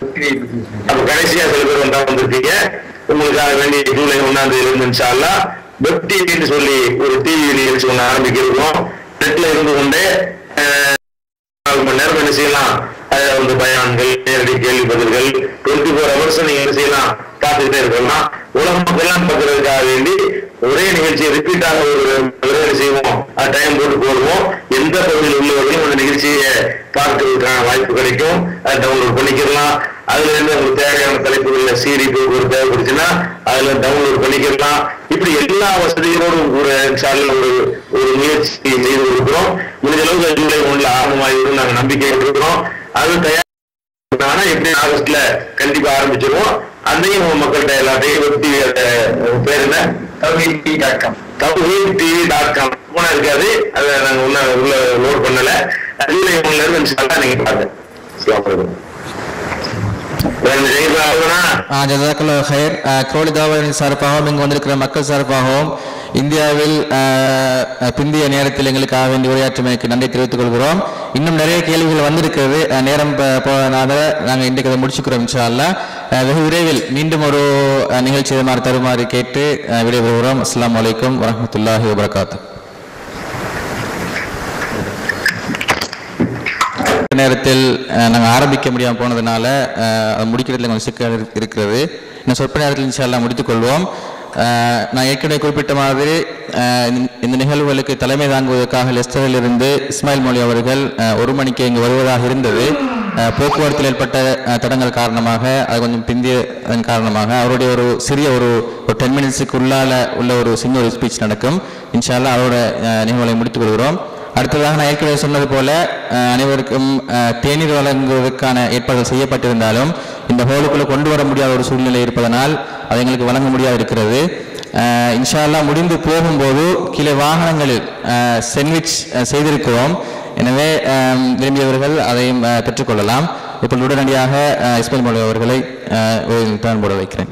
கடைசியா சில பேர் ஒன்றா வந்திருக்கீங்க உங்களுக்காக வேண்டிய ஜூலை ஒன்னாம் தேதி இருந்து இன்ஷால்லா வெப் டிவின்னு சொல்லி ஒரு டிவி நிகழ்ச்சி ஒன்று ஆரம்பிக்கிறோம் நெட்ல இருந்து கொண்டே நாலு மணி நேரம் என்ன செய்யலாம்? அதில் வந்து பயான்கள் நேரடி கேள்வி பதில்கள் டுவெண்ட்டி ஃபோர் ஹவர்ஸ் நீங்க என்ன செய்யலாம்? பார்த்துக்கிட்டே இருக்கலாம். உலக மக்கள்லாம் பார்க்கறதுக்காக வேண்டி ஒரே நிகழ்ச்சியை ரிப்பீட்டாக ஒரு தடவை என்ன செய்வோம்? டைம் போட்டு போடுவோம். எந்த பகுதியில் உள்ளவர்களும் அந்த நிகழ்ச்சியை பார்க்கறதுக்கான வாய்ப்பு கிடைக்கும். அதை டவுன்லோட் பண்ணிக்கலாம். அதுல இருந்து உங்களுக்கு தேவையான தலைப்புகள்ல சிடி ஒரு தேவைப்படுச்சுன்னா அதுல டவுன்லோட் பண்ணிக்கலாம். இப்படி எல்லா வசதிகளோடும் ஒரு சேனல் ஒரு ஒரு முயற்சி செய்து கொடுக்கிறோம். முடிஞ்ச அளவுக்கு ஜூலை ஒன்றுல ஆரம்பமாகிடும் நாங்க நம்பிக்கை இருக்கிறோம் அது தயார் ஆனா எப்படி ஆகஸ்ட்ல கண்டிப்பா ஆரம்பிச்சிருவோம். அதையும் மக்கள்கிட்ட எல்லாத்தையும் வெப் டிவி பேர் என்ன? TV dot com Thowheed TV dot com போனா இருக்காது. அதை நாங்க உள்ள லோட் பண்ணல. ஜூலை ஒன்ல இருந்து நீங்க பாருங்க. அஸ்ஸலாமு ஹயர் கோழி தாவரின் சார்பாகவும் இங்கு வந்திருக்கிற மக்கள் சார்பாகவும் இந்தியாவில் பிந்திய நேரத்தில் எங்களுக்காக வேண்டி உரையாற்றுமைக்கு நன்றி தெரிவித்துக் கொள்கிறோம் இன்னும் நிறைய கேள்விகள் வந்திருக்கிறது நேரம் போனால நாங்கள் இன்றைக்கு அதை முடிச்சுக்கிறோம் இன்ஷா வெகு விரைவில் மீண்டும் ஒரு நிகழ்ச்சி தருமாறு கேட்டு விடைபெறுகிறோம் அஸ்லாம் வலைக்கம் வரமத்துல்லாஹி வபரகாத்தூ நேரத்தில் நாங்கள் ஆரம்பிக்க முடியாமல் போனதுனால முடிக்கிறதுல கொஞ்சம் சிக்கல் இருக்கிறது. இன்னும் சொற்ப நேரத்தில் இன்ஷால்லாம் முடித்துக்கொள்வோம். நான் ஏற்கனவே குறிப்பிட்ட மாதிரி இந்த- நிகழ்வுகளுக்கு தலைமை தாங்குவதற்காக லெஸ்டரில் இருந்து இஸ்மாயில் மொழி அவர்கள் ஒரு மணிக்கு இங்கு வருவதாக இருந்தது. போக்குவரத்தில் ஏற்பட்ட தடங்கள் காரணமாக அது கொஞ்சம் பிந்தியதன் காரணமாக அவருடைய ஒரு சிறிய ஒரு ஒரு டென் மினிட்ஸுக்கு உள்ளால உள்ள ஒரு சின்ன ஒரு ஸ்பீச் நடக்கும். இன்ஷால்லா அவரோட நிகழ்வுகளை முடித்துக் கொள்கிறோம் அடுத்ததாக நான் ஏற்கனவே சொன்னது போல அனைவருக்கும் தேநீர் வழங்குவதற்கான ஏற்பாடுகள் செய்யப்பட்டிருந்தாலும் இந்த ஹோலுக்குள்ளே கொண்டு வர முடியாத ஒரு சூழ்நிலை இருப்பதனால் அதை எங்களுக்கு வழங்க முடியாது இருக்கிறது இன்ஷால்லா இன்ஷா அல்லாஹ் முடிந்து போகும்போது கீழே வாகனங்களில் சென்ட்விச் செய்திருக்கிறோம். எனவே விரும்பியவர்கள் அதையும் பெற்றுக்கொள்ளலாம். இப்போ உடனடியாக அஹ், மொழி அவர்களை போட வைக்கிறேன்.